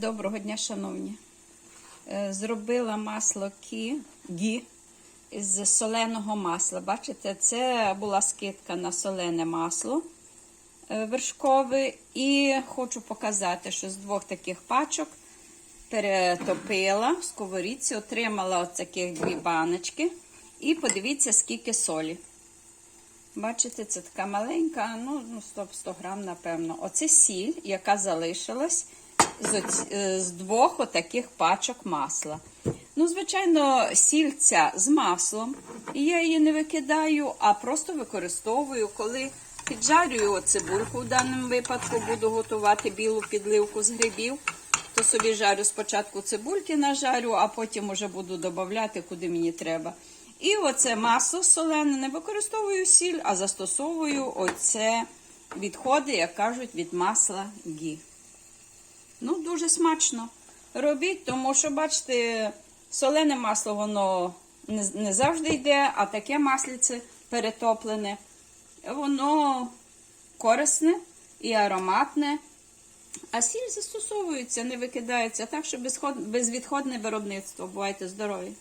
Доброго дня, шановні. Е, Зробила масло кі, гі з соленого масла. Бачите, це була скидка на солене масло е, вершкове. І хочу показати, що з двох таких пачок перетопила в сковорідці, отримала от таких дві баночки. І подивіться, скільки солі. Бачите, це така маленька, ну, ну 100, 100 грам, напевно. Оце сіль, яка залишилась з, е, з двох отаких пачок масла. Ну, звичайно, сіль ця з маслом. І я її не викидаю, а просто використовую, коли піджарюю цибульку. В даному випадку буду готувати білу підливку з грибів. То собі жарю спочатку цибульки нажарю, а потім уже буду додавати, куди мені треба. І оце масло солене не використовую сіль, а застосовую оце відходи, як кажуть, від масла гі. Ну, дуже смачно. Робіть, тому що, бачите, солене масло воно не, не завжди йде, а таке масліце перетоплене, воно корисне і ароматне. А сіль застосовується, не викидається, так що безвідходне виробництво. Бувайте здорові!